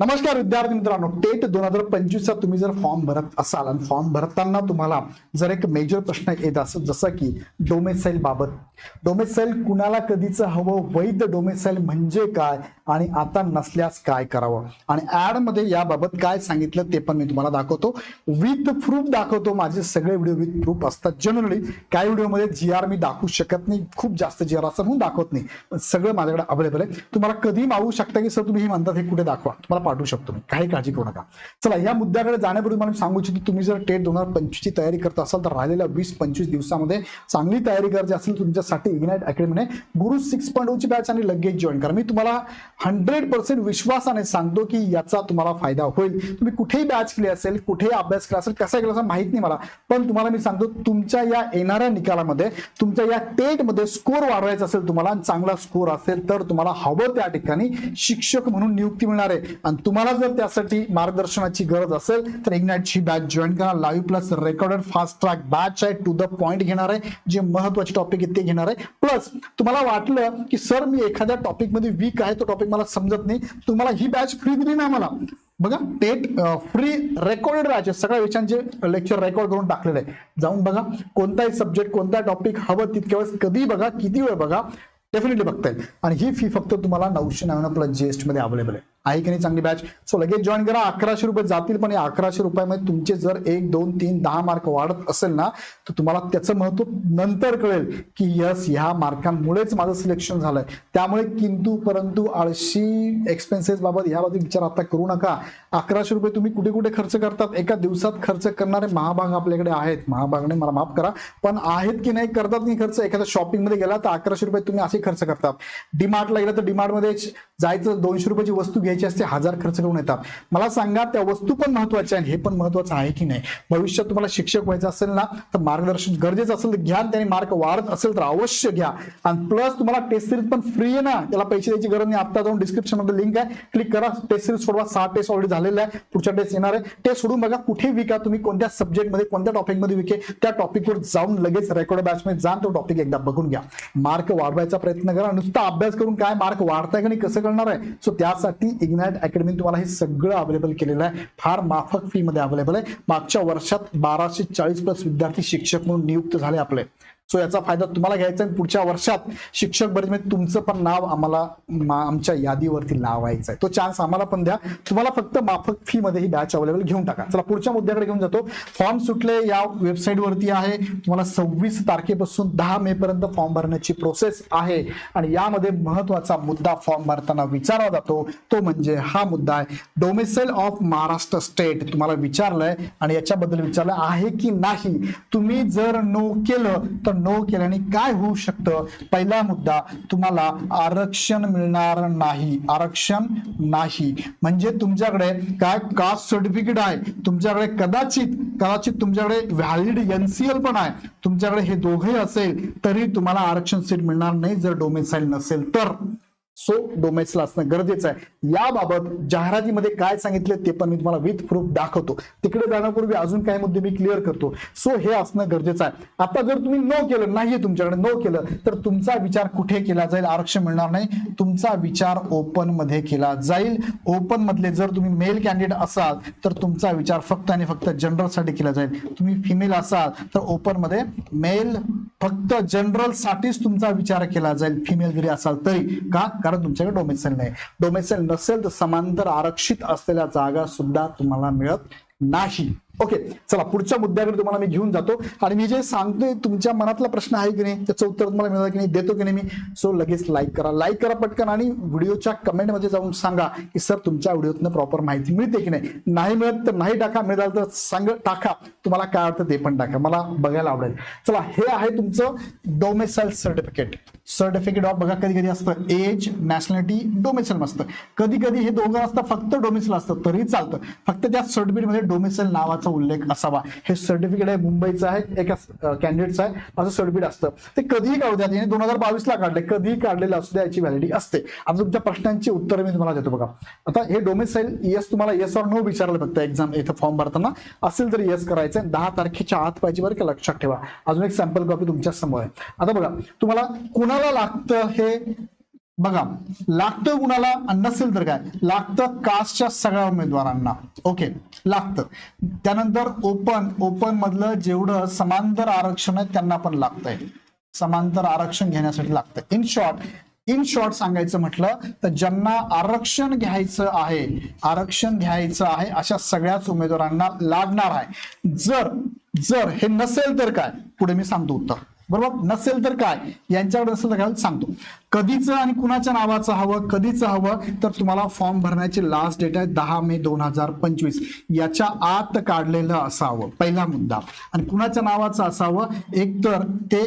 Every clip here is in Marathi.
नमस्कार विद्यार्थी मित्रांनो टेट दोन हजार पंचवीसचा तुम्ही जर फॉर्म भरत असाल आणि फॉर्म भरताना तुम्हाला जर एक मेजर प्रश्न येत असेल जसं की डोमेसाईल बाबत. डोमेसाईल कुणाला कधीच हवं? वैध डोमेसाईल म्हणजे काय? आणि आता नसल्यास काय करावं? आणि ऍडमध्ये याबाबत काय सांगितलं ते पण मी तुम्हाला दाखवतो. विथ प्रूफ दाखवतो. माझे सगळे व्हिडिओ विथ प्रूफ असतात. जनरली काही व्हिडिओमध्ये जी आर मी दाखवू शकत नाही. खूप जास्त जी आर असं म्हणून दाखवत नाही. पण सगळं माझ्याकडे अवेलेबल आहे. तुम्हाला कधी मागू शकता की सर तुम्ही हे म्हणतात हे कुठे दाखवा. तुम्हाला पाठवू शकतो मी. काही काळजी करू नका. चला या मुद्द्याकडे जाण्यापूर्वी मला सांगू इच्छितो तुम्ही जर टेट दोन हजार पंचवीसची तयारी करत असाल तर राहिलेल्या वीस पंचवीस दिवसामध्ये चांगली तयारी करायची असेल तुमच्यासाठी इग्नाइट अकॅडमीने गुरु सिक्स पॉईंट ओची बॅच आणि लगेच जॉईन करा. मी तुम्हाला हंड्रेड पर्सेंट विश्वासाने सांगतो की याचा तुम्हाला फायदा होईल. तुम्ही कुठेही बॅच केली असेल कुठेही अभ्यास केला असेल कसा केला असेल माहीत नाही मला पण तुम्हाला मी सांगतो तुमच्या या येणाऱ्या निकालामध्ये तुमच्या या टेटमध्ये स्कोर वाढवायचा असेल तुम्हाला चांगला स्कोर असेल तर तुम्हाला हवं त्या ठिकाणी शिक्षक म्हणून नियुक्ती मिळणार आहे. आणि तुम्हाला जर त्यासाठी मार्गदर्शनाची गरज असेल तर इग्नाइटची बॅच जॉईन करा. Live plus recorded fast track batch आहे. टू द पॉईंट घेणार आहे. जे महत्त्वाचे टॉपिक आहेत ते घेणार आहे. प्लस तुम्हाला वाटलं की सर मी एखाद्या टॉपिकमध्ये वीक आहे. तो टॉपिक मला समजत नाही. तुम्हाला ही बॅच फ्री दिली ना मला? बघा टेट फ्री रेकॉर्डेड राहायचे सगळ्या विषयांचे लेक्चर रेकॉर्ड करून टाकलेले आहे. जाऊन बघा कोणताही सब्जेक्ट कोणता टॉपिक हवं तितक्या वेळेस कधी बघा किती वेळ बघा डेफिनेटली बघता येईल. आणि ही फी फक्त तुम्हाला नऊशे नव्याण्णव प्लस जीएसटी मध्ये अवेलेबल आहे. आहे की नाही चांगली बॅच सो लगेच जॉईन करा. अकराशे रुपये जातील पण या अकराशे रुपयामध्ये तुमचे जर एक दोन तीन दहा मार्क वाढत असेल ना तर तुम्हाला त्याचं महत्त्व नंतर कळेल की यस ह्या मार्कांमुळेच माझं सिलेक्शन झालंय. त्यामुळे किंतु परंतु आळशी एक्सपेन्सेस बाबत याबाबत विचार आता करू नका. अकराशे रुपये तुम्ही कुठे कुठे खर्च करतात? एका दिवसात खर्च करणारे महाभाग आपल्याकडे आहेत. महाभागने मला माफ करा. पण आहेत की नाही करतात की खर्च? एखाद्या शॉपिंगमध्ये गेला तर अकराशे रुपये तुम्ही असे खर्च करतात. डिमार्टला गेला तर डीमार्टमध्ये जायचं दोनशे रुपयाची वस्तू घ्यायची असते हजार खर्च करून येतात. मला सांगा त्या वस्तू पण महत्त्वाच्या आहेत हे पण महत्वाचं आहे की नाही? भविष्यात तुम्हाला शिक्षक व्हायचं असेल ना तर मार्गदर्शन गरजेचं असेल तर घ्या त्याने मार्क वाढत असेल तर अवश्य घ्या. आणि प्लस तुम्हाला टेस्ट सिरीज पण फ्री आहे ना त्याला पैसे द्यायची गरज नाही. आता जाऊन डिस्क्रिप्शनमध्ये लिंक आहे. क्लिक करा टेस्ट सिरीज सोडवा सहा टेस्ट ऑलरेडी झालेला आहे पुढच्या टेस्ट येणार आहे टेस्ट सोडून बघा कुठे विका तुम्ही कोणत्या सब्जेक्टमध्ये कोणत्या टॉपिकमध्ये विके त्या टॉपिकवर जाऊन लगेच रेकॉर्ड बॅच मध्ये जा तो टॉपिक एकदा बघून घ्या. मार्क वाढवायचा प्रयत्न करा. नुसता अभ्यास करून काय मार्क वाढताय का नाही कसं करणार आहे? सो त्यासाठी इग्नाइट अकॅडमी तुम्हाला हे सगळं अवेलेबल केलेलं आहे. फार माफक फी मध्ये अवेलेबल आहे. मागच्या वर्षात बाराशे चाळीस प्लस विद्यार्थी शिक्षक म्हणून नियुक्त झाले आपले. सो याचा फायदा तुम्हाला घ्यायचा आहे. पुढच्या वर्षात शिक्षक भरती म्हणजे तुमचं पण नाव आम्हाला आमच्या यादीवरती लावायचं आहे. तो चान्स आम्हाला पण द्या. तुम्हाला फक्त माफक फी मध्ये ही बॅच अवेलेबल घेऊन टाका. चला पुढच्या मुद्द्याकडे घेऊन जातो. फॉर्म सुटले या वेबसाईट वरती आहे. तुम्हाला सव्वीस तारखेपासून दहा मे पर्यंत फॉर्म भरण्याची प्रोसेस आहे. आणि यामध्ये महत्त्वाचा मुद्दा फॉर्म भरताना विचारला जातो. तो म्हणजे हा मुद्दा आहे. डोमेसेल ऑफ महाराष्ट्र स्टेट तुम्हाला विचारलंय आणि याच्याबद्दल विचारलं आहे की नाही? तुम्ही जर नो केलं तर नो केल्याने काय होऊ शकतं? पहिला मुद्दा तुम्हाला आरक्षण मिळणार नाही. आरक्षण नाही. म्हणजे तुमच्याकडे काय कास्ट सर्टिफिकेट आहे तुमच्याकडे कदाचित कदाचित तुमच्याकडे व्हॅलिड एनसीएल पण आहे. तुमच्याकडे हे दोघे असेल तरी तुम्हाला आरक्षण सीट मिळणार नाही जर डोमेसाईल नसेल तर. सो डोमेसला असणं गरजेचं आहे. याबाबत जाहिरातीमध्ये काय सांगितले ते पण मी तुम्हाला विथ प्रूफ दाखवतो. तिकडे जाण्यापूर्वी अजून काही मुद्दे मी क्लिअर करतो. सो हे असणं गरजेचं आहे. आता जर तुम्ही नो केलं नाहीये तुमच्याकडे नो केलं तर तुमचा विचार कुठे केला जाईल? आरक्षण मिळणार नाही. तुमचा विचार ओपनमध्ये केला जाईल. ओपन मधले जर तुम्ही मेल कॅन्डिडेट असाल तर तुमचा विचार फक्त आणि फक्त जनरलसाठी केला जाईल. तुम्ही फिमेल असाल तर ओपनमध्ये मेल फक्त जनरल साठीच तुमचा विचार केला जाईल. फिमेल जरी असाल तरी. का? कारण तुमच्याकडे डोमेसेल नाही. डोमेसेल नसेल तर समांतर आरक्षित असलेल्या जागा सुद्धा तुम्हाला मिळत नाही. ओके चला पुढच्या मुद्द्याकडे तुम्हाला मी घेऊन जातो. आणि मी जे सांगतोय तुमच्या मनातला प्रश्न आहे की नाही त्याचं उत्तर तुम्हाला मिळणार की नाही देतो की नाही मी. सो लगेच लाईक करा. लाईक करा पटकन आणि व्हिडिओच्या कमेंटमध्ये जाऊन सांगा की सर तुमच्या व्हिडिओतनं प्रॉपर माहिती मिळते की नाही? नाही मिळत तर नाही टाका मिळाल तर सांग टाका. तुम्हाला काय वाटतं ते पण टाका. मला बघायला आवडेल. चला हे आहे तुमचं डोमेसाईल सर्टिफिकेट सर्टिफिकेट ऑफ बघा कधी कधी असतं एज नॅशनॅलिटी डोमेसल असतं कधी कधी हे दोघं असतं फक्त डोमेसल असतं तरी चालतं. फक्त त्या सर्टिफिकेट डोमेसल नावाचं नावाचा उल्लेख असावा हे सर्टिफिकेट आहे मुंबईचं आहे एका कॅन्डिडेटचं आहे. असं सर्टिफिकेट असतं. ते कधीही काढू द्या. याने दोन हजार बावीस ला काढले. कधीही काढलेलं असू द्या याची व्हॅलिडिटी असते. आता तुमच्या प्रश्नांची उत्तरं मी तुम्हाला देतो बघा. आता हे डोमेसाईल येस तुम्हाला येस ऑर नो विचारलं फक्त एक्झाम इथं फॉर्म भरताना. असेल तर येस करायचं दहा तारखेच्या आत पाहिजे बरं का लक्षात ठेवा. अजून एक सॅम्पल कॉपी तुमच्यासमोर आहे. आता बघा तुम्हाला कुणाला लागतं हे बघा लागतं कुणाला नसेल तर काय? लागतं कास्टच्या सगळ्या उमेदवारांना. ओके लागतं. त्यानंतर ओपन ओपन मधलं जेवढं समांतर आरक्षण आहे त्यांना पण लागतंय. समांतर आरक्षण घेण्यासाठी लागतं. इन शॉर्ट इन शॉर्ट सांगायचं म्हटलं तर ज्यांना आरक्षण घ्यायचं आहे आरक्षण घ्यायचं आहे अशा सगळ्याच उमेदवारांना लागणार आहे. जर जर हे नसेल तर काय? पुढे मी सांगतो उत्तर. बरोबर? नसेल तर काय? यांच्याकडे नसेल तर काय? सांगतो. कधीचं आणि कुणाच्या नावाचं हवं कधीचं हवं तर तुम्हाला फॉर्म भरण्याची लास्ट डेट आहे दहा मे दोन हजार पंचवीस. याच्या आत काढलेलं असावं पहिला मुद्दा. आणि कुणाच्या नावाचं असावं? एक तर ते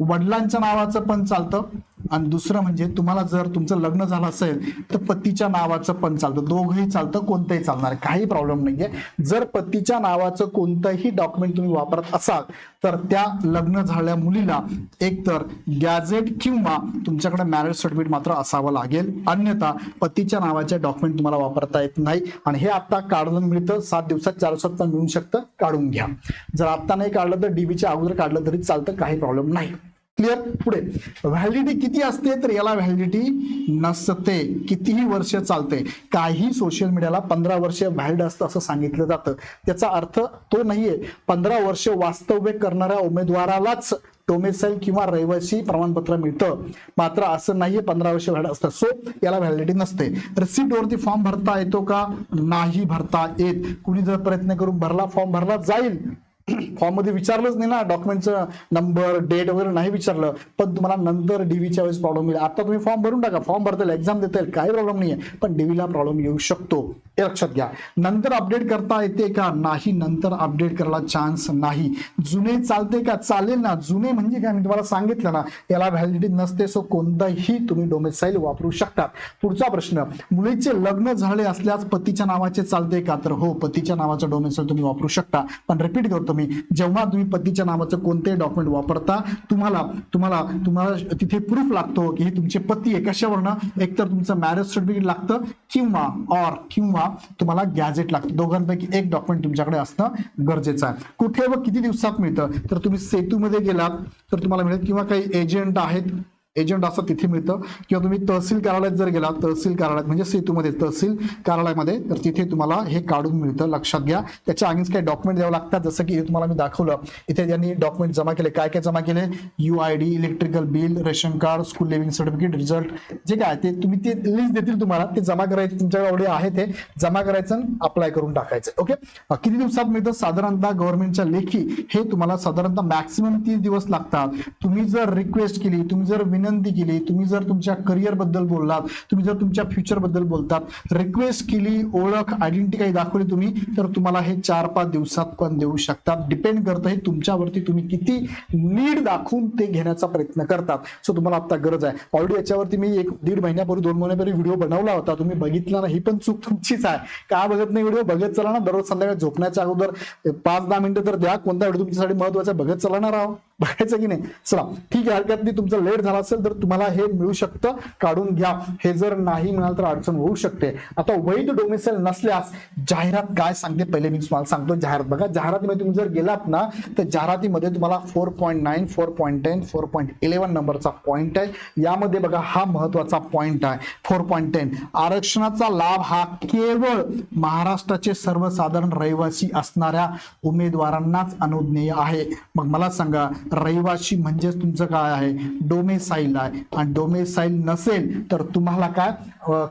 वडिलांच्या नावाचं पण चालतं. आणि दुसरं म्हणजे तुम्हाला जर तुमचं लग्न झालं असेल तर पतीच्या नावाचं पण चालतं. दोघंही चालतं कोणतंही चालणार. काही प्रॉब्लेम नाहीये. जर पतीच्या नावाचं कोणतंही डॉक्युमेंट तुम्ही वापरत असाल तर त्या लग्न झालेल्या मुलीला एकतर गॅझेट किंवा तुमच्याकडे मॅरेज सर्टिफिकेट मात्र असावं लागेल. अन्यथा पतीच्या नावाचे डॉक्युमेंट तुम्हाला वापरता येत नाही. आणि हे आता काढून मिळतं. सात दिवसात चार दिवसात पण मिळू शकतं. काढून घ्या. जर आता नाही काढलं तर डीबीच्या अगोदर काढलं तरी चालतं. काही प्रॉब्लेम नाही. क्लिअर पुढे. व्हॅलिडिटी किती असते? तर याला व्हॅलिडिटी नसते. कितीही वर्ष चालते. काही सोशल मीडियाला पंधरा वर्ष व्हॅलिड असतं असं सांगितलं जातं. त्याचा अर्थ तो नाहीये. पंधरा वर्ष वास्तव्य करणाऱ्या उमेदवारालाच डोमेसाईल किंवा रहिवासी प्रमाणपत्र मिळतं. मात्र असं नाहीये पंधरा वर्ष व्हॅड असतं. सो याला व्हॅलिडिटी नसते. रिसिप्टवरती फॉर्म भरता येतो का? नाही भरता येत. कुणी जर प्रयत्न करून भरला फॉर्म भरला जाईल. फॉर्ममध्ये विचारलंच नाही ना डॉक्युमेंटचं नंबर डेट वगैरे नाही विचारलं. पण तुम्हाला नंतर डीव्हीच्या वेळेस प्रॉब्लेम येईल. आता तुम्ही फॉर्म भरून टाका. फॉर्म भरता येईल एक्झाम देता येईल काही प्रॉब्लेम नाहीये. पण डीव्हीला प्रॉब्लेम येऊ शकतो. हे लक्षात घ्या. नंतर अपडेट करता येते का? नाही. नंतर अपडेट करायला चान्स नाही. जुने चालते का? चालेल ना. जुने म्हणजे काय? मी तुम्हाला सांगितलं ना याला व्हॅलिडिटी नसते सो कोणताही तुम्ही डोमेसाईल वापरू शकता. पुढचा प्रश्न मुलीचे लग्न झाले असल्यास पतीच्या नावाचे चालते का? तर हो पतीच्या नावाचं डोमेसाईल तुम्ही वापरू शकता. पण रिपीट करतो तुम्ही. जेव्हा तुम्ही पतीच्या नावाचं कोणतेही डॉक्युमेंट वापरता तुम्हाला तुम्हाला तुम्हाला तिथे प्रूफ लागतो की हे तुमचे पती आहे. कशावरनं? एकतर तुमचं मॅरेज सर्टिफिकेट लागतं किंवा ऑर किंवा तुम्हाला गॅजेट लागतं. दोघांपैकी एक डॉक्युमेंट तुमच्याकडे असणं गरजेचं आहे. कुठे व किती दिवसात मिळतं? तर तुम्ही सेतूमध्ये गेलात तर तुम्हाला मिळेल किंवा काही एजंट आहेत एजंट असं तिथे मिळतं. किंवा तुम्ही तहसील कार्यालयात जर गेला तहसील कार्यालयात म्हणजे सेतूमध्ये तहसील कार्यालयामध्ये तर तिथे तुम्हाला हे काढून मिळतं. लक्षात घ्या. त्याच्या अगेन्स्ट काही डॉक्युमेंट द्यावं लागतात. जसं की तुम्हाला मी दाखवलं. इथे त्यांनी डॉक्युमेंट जमा केले काय काय जमा केले? U I D electrical bill ration card school leaving certificate result जे काय ते तुम्ही ते लिस्ट देतील तुम्हाला. ते जमा करायचे तुमच्याकडे एवढे आहे ते. जमा करायचं आणि अप्लाय करून टाकायचं. ओके किती दिवसात मिळतं? साधारणतः गव्हर्नमेंटच्या लेखी हे तुम्हाला साधारणतः मॅक्सिमम तीस दिवस लागतात. तुम्ही जर रिक्वेस्ट केली तुम्ही जर विनंती विनंती केली. तुम्ही जर तुमच्या करिअरबद्दल बोललात तुम्ही जर तुमच्या फ्युचरबद्दल बोलतात रिक्वेस्ट केली ओळख आयडेंटिटी काही दाखवली तुम्ही तर तुम्हाला हे चार पाच दिवसात पण देऊ शकतात. डिपेंड करतं हे तुमच्यावरती तुम्ही किती नीड दाखवून ते घेण्याचा प्रयत्न करतात. सो तुम्हाला आता गरज आहे. ऑलरेडी याच्यावरती मी एक दीड महिन्यापूर्वी दोन महिन्यापूर्वी व्हिडिओ बनवला होता. तुम्ही बघितला ना ही पण चूक तुमचीच आहे. का बघत नाही व्हिडिओ बघत चला ना. दररोज संध्याकाळी झोपण्याच्या अगोदर पाच दहा मिनिटं तर द्या. कोणता व्हिडिओ तुमच्यासाठी महत्त्वाचा बघत चला ना राव. बघायचं की नाही? चला ठीक आहे हरकत नाही तुमचं लेट झाला असेल तर तुम्हाला हे मिळू शकतं. काढून घ्या. हे जर नाही मिळालं तर अडचण होऊ शकते. आता वैध डोमेसेल नसल्यास जाहिरात काय सांगते? पहिले मी तुम्हाला सांगतो जाहिरात. बघा जाहिरातीमध्ये तुम्ही जर गेलात ना तर जाहिरातीमध्ये तुम्हाला four point nine four point ten four point eleven नंबरचा पॉईंट आहे. यामध्ये बघा हा महत्त्वाचा पॉईंट आहे. फोर पॉईंट टेन आरक्षणाचा लाभ हा केवळ महाराष्ट्राचे सर्वसाधारण रहिवासी असणाऱ्या उमेदवारांनाच अनुज्ञेय आहे. मग मला सांगा रहिवासी म्हणजेच तुमचं काय आहे? डोमेसाईल आहे. आणि डोमेसाईल नसेल तर तुम्हाला काय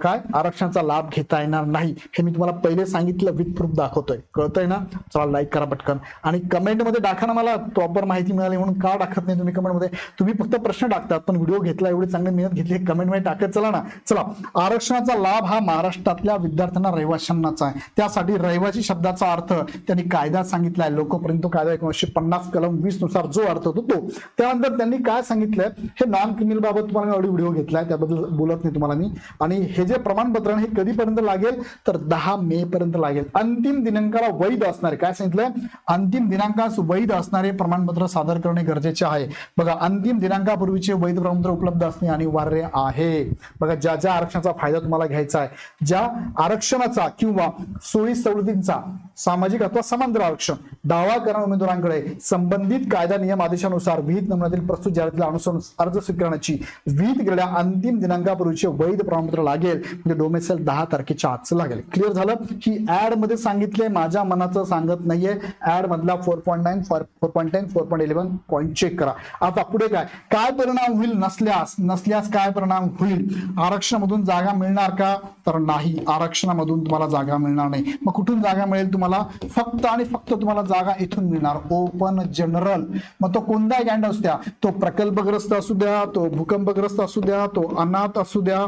काय आरक्षणाचा लाभ घेता येणार नाही. हे मी तुम्हाला पहिले सांगितलं विथ प्रूफ दाखवतोय. कळतंय ना? चला लाईक करा पटकन. आणि कमेंटमध्ये टाका ना मला प्रॉपर माहिती मिळाली म्हणून का टाकत नाही तुम्ही कमेंटमध्ये तुम्ही फक्त प्रश्न टाकतात पण व्हिडिओ घेतला एवढी चांगली मेहनत घेतली कमेंटमध्ये टाकत चला ना. चला आरक्षणाचा लाभ हा महाराष्ट्रातल्या विद्यार्थ्यांना रहिवाशांनाच आहे. त्यासाठी रहिवाशी शब्दाचा अर्थ त्यांनी कायदा सांगितलाय. लोकपर्यंत कायदा एकोणीसशे पन्नास कलम वीसनुसार जो अर्थ होतो तो. त्यानंतर त्यांनी काय सांगितलंय हे नॉन क्रिमिनल बाबत तुम्हाला मी ऑडिओ व्हिडिओ घेतलाय त्याबद्दल बोलत नाही तुम्हाला मी. आणि हे जे प्रमाणपत्र हे कधीपर्यंत लागेल? तर दहा मे पर्यंत लागेल. अंतिम दिनांकाला वैध असणारे काय सांगितलंय? अंतिम दिनांकास वैध असणारे प्रमाणपत्र सादर करणे गरजेचे आहे. बघा अंतिम दिनांकापूर्वीचे वैध प्रमाणपत्र उपलब्ध असणे अनिवार्य आहे. बघा ज्या ज्या आरक्षणाचा फायदा तुम्हाला घ्यायचा आहे ज्या आरक्षणाचा किंवा सोयी सवलतींचा सामाजिक अथवा समांतर आरक्षण दावा करणाऱ्या उमेदवारांकडे संबंधित कायदा नियम आदेशानुसार विहित नमुन्यातील प्रस्तुत जाहिरातील अनुसरून अर्ज स्वीकारण्याची विहित गेल्या अंतिम दिनांकापूर्वीचे वैध प्रमाणपत्र लागेल. म्हणजे डोमेसेल दहा तारखेच्या आजचं लागेल. क्लिअर झालं? की ऍडमध्ये सांगितले माझ्या मनाचं सांगत नाहीये. ऍड मधला four point nine four point ten four point eleven point check करा. आता पुढे काय? काय परिणाम होईल नसल्यास नसल्यास काय परिणाम होईल? आरक्षणामधून जागा मिळणार का? तर नाही. आरक्षणामधून तुम्हाला जागा मिळणार नाही. मग कुठून जागा मिळेल तुम्हाला? फक्त आणि फक्त तुम्हाला जागा इथून मिळणार. ओपन जनरल मग तो कोणताही गँड असू द्या तो प्रकल्पग्रस्त असू द्या तो भूकंपग्रस्त असू द्या तो अनाथ असू द्या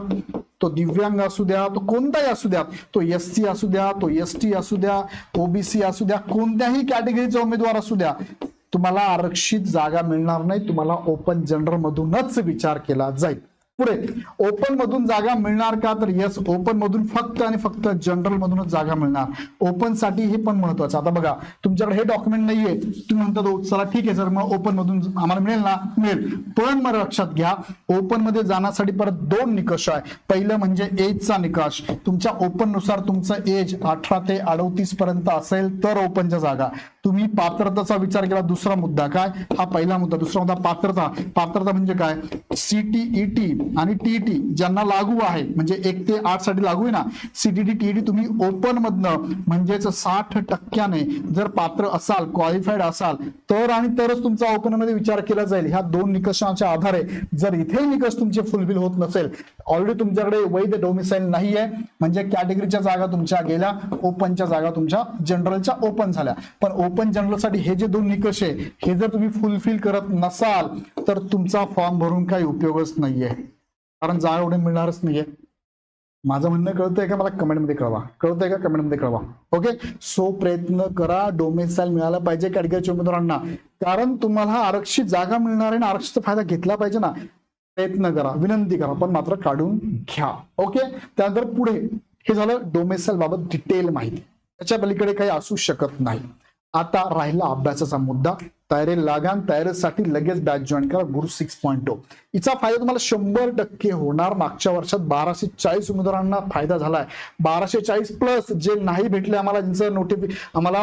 तो दिव्यांग असू द्या तो कोणताही असू द्या तो एस सी असू द्या तो एस टी असू द्या ओबीसी असू द्या कोणत्याही कॅटेगरीचा उमेदवार असू द्या तुम्हाला आरक्षित जागा मिळणार नाही तुम्हाला ओपन जनरल मधूनच विचार केला जाईल पुढे. ओपन मधून जागा मिळणार का? तर येस ओपन मधून फक्त आणि फक्त जनरल मधूनच जागा मिळणार. ओपनसाठी हे पण महत्वाचं आता बघा तुमच्याकडे हे डॉक्युमेंट नाहीये. तुम्ही म्हणता चला ठीक आहे सर मग ओपन मधून आम्हाला मिळेल ना? मिळेल. पण मग लक्षात घ्या ओपनमध्ये जाण्यासाठी परत दोन निकष आहे. पहिलं म्हणजे एजचा निकष. तुमच्या ओपननुसार तुमचं एज अठरा ते अडोतीस पर्यंत असेल तर ओपनच्या जागा. तुम्ही पात्रतेचा विचार केला दुसरा मुद्दा काय? हा पहिला मुद्दा. दुसरा मुद्दा पात्रता. पात्रता म्हणजे काय? सीटीईटी आणि टीईटी ज्यांना लागू आहे म्हणजे एक ते आठसाठी लागू आहे ना सीटीटी टीईटी तुम्ही ओपन मधनं म्हणजेच साठ टक्क्याने जर पात्र असाल क्वालिफाईड असाल तर आणि तरच तुमचा ओपनमध्ये विचार केला जाईल. ह्या दोन निकषांच्या आधारे जर इथे निकष तुमचे फुलफिल होत नसेल ऑलरेडी तुमच्याकडे वैध डोमिसाईल नाही आहे म्हणजे कॅटेगरीच्या जागा तुमच्या गेल्या ओपनच्या जागा तुमच्या जनरलच्या ओपन झाल्या. पण ओपन जनरलसाठी हे जे दोन निकष आहे हे जर तुम्ही फुलफिल करत नसाल तर तुमचा फॉर्म भरून काही उपयोगच नाहीये. कारण जाळ एवढे मिळणारच नाहीये. माझं म्हणणं कळतंय का? मला कमेंटमध्ये कळवा. कळतंय का? कमेंटमध्ये कळवा. ओके? सो प्रयत्न करा. डोमेसाईल मिळाला पाहिजे कॅटेगरीच्या उमेदवारांना कारण तुम्हाला आरक्षित जागा मिळणार आहे आणि फायदा घेतला पाहिजे ना. प्रयत्न करा. विनंती करा. पण मात्र काढून घ्या. ओके? त्यानंतर पुढे हे झालं डोमेसाईल बाबत डिटेल माहिती. त्याच्या पलीकडे काही असू शकत नाही. आता राहिला अभ्यासाचा मुद्दा. तयारी लागान तयारीसाठी लगेच बॅच जॉईन करा. गुरु सिक्स पॉईंट टू हिचा फायदा तुम्हाला शंभर टक्के होणार. मागच्या वर्षात बाराशे चाळीस उमेदवारांना फायदा झालाय. बाराशे चाळीस प्लस जे नाही भेटले आम्हाला ज्यांचं नोटिफि आम्हाला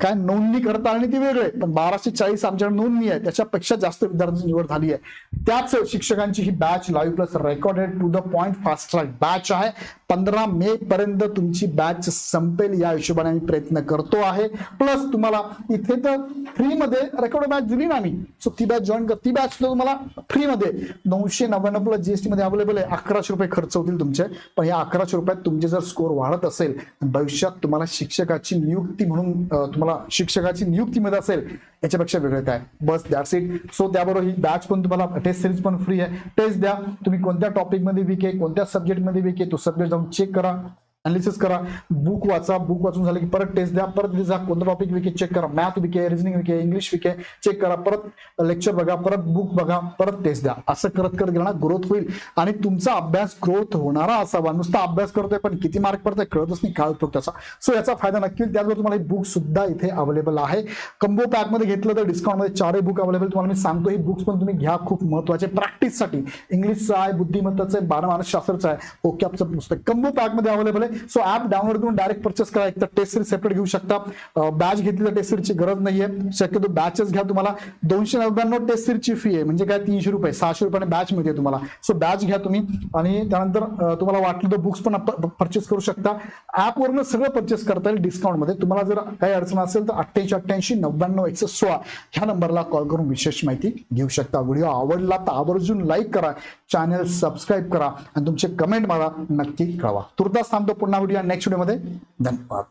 काय नोंदणी करता आणि ती वेगळे. पण बाराशे चाळीस आमच्याकडे नोंदणी आहे. त्याच्यापेक्षा जास्त विद्यार्थ्यांची निवड झाली आहे. त्याच शिक्षकांची ही batch live plus recorded to the point fast track batch आहे. पंधरा मे पर्यंत तुमची बॅच संपेल या हिशोबाने आम्ही प्रयत्न करतो आहे. प्लस तुम्हाला इथे तर फ्रीमध्ये रेकॉर्ड बॅच दिली ना आम्ही. सो ती बॅच जॉईन कर ती बॅच सुद्धा तुम्हाला फ्री मध्ये नऊशे नव्याण्णव प्लस जीएसटी मध्ये अवेलेबल आहे. अकराशे रुपये खर्च होतील तुमचे. पण या अकराशे रुपयात तुमचे जर स्कोर वाढत असेल भविष्यात तुम्हाला शिक्षकाची नियुक्ती म्हणून तुम्हाला शिक्षकाची नियुक्ती मिळत असेल याच्यापेक्षा वेगळं काय? बस दॅट्स इट सो त्याबरोबर ही बॅच पण तुम्हाला टेस्ट सिरीज पण फ्री आहे. टेस्ट द्या. तुम्ही कोणत्या टॉपिकमध्ये वीक आहे कोणत्या सब्जेक्टमध्ये वीक आहे तो सब्जेक्ट जाऊन चेक करा. अनालिसिस करा. बुक वाचा. बुक वाचून झालं की परत टेस्ट द्या. परत जा. कोणता टॉपिक विके चेक करा. मॅथ विके रिजनिंग विके इंग्लिश विके चेक करा. परत लेक्चर बघा. परत बुक बघा. परत टेस्ट द्या. असं करत करत गेला ग्रोथ होईल. आणि तुमचा अभ्यास ग्रोथ होणारा असावा. नुसता अभ्यास करतोय पण किती मार्क पडतोय कळतच नाही काळ उपयोग त्याचा. सो याचा फायदा नक्की होईल. त्याचबरोबर तुम्हाला बुक सुद्धा इथे अवेलेबल आहे. कंबो पॅकमध्ये घेतलं तर डिस्काउंटमध्ये चारही बुक अवेलेबल तुम्हाला मी सांगतो ही बुक्स पण तुम्ही घ्या खूप महत्त्वाचे. प्रॅक्टिससाठी इंग्लिशचं आहे बुद्धिमत्ताचं आहे बारा मानस शास्त्राचं आहे ओकॅपचं पुस्तक. कंबो पॅकमध्ये अवेलेबल आहे. सो ऍप डाउनलोड करून डायरेक्ट परचेस करा. एक तर टेस्ट सिरीज सेपरेट घेऊ शकता. बॅच घेतली तर टेस्ट सिरीजची गरज नाहीये. शक्यतो बॅचेस घ्या तुम्हाला. दोनशे नव्याण्णव टेस्ट सिरीजची फी आहे. म्हणजे काय? तीनशे रुपये सहाशे रुपयाने बॅच मिळते तुम्हाला. सो बॅच घ्या तुम्ही. आणि त्यानंतर तुम्हाला वाटलं तर बुक्स पण परचेस करू शकता. ऍपवरनं सगळं परचेस करता येईल डिस्काउंटमध्ये. तुम्हाला जर काही अडचण असेल तर अठ्ठ्याऐंशी अठ्ठ्याऐंशी नव्याण्णव एकशे सोळा ह्या नंबरला कॉल करून विशेष माहिती घेऊ शकता. व्हिडिओ आवडला तर आवर्जून लाईक करा. चॅनल सबस्क्राईब करा. आणि तुमचे कमेंट मला नक्की कळवा. तुर्तास थांबतो. पुन्हा व्हिडिओ नेक्स्ट व्हिडिओमध्ये धन्यवाद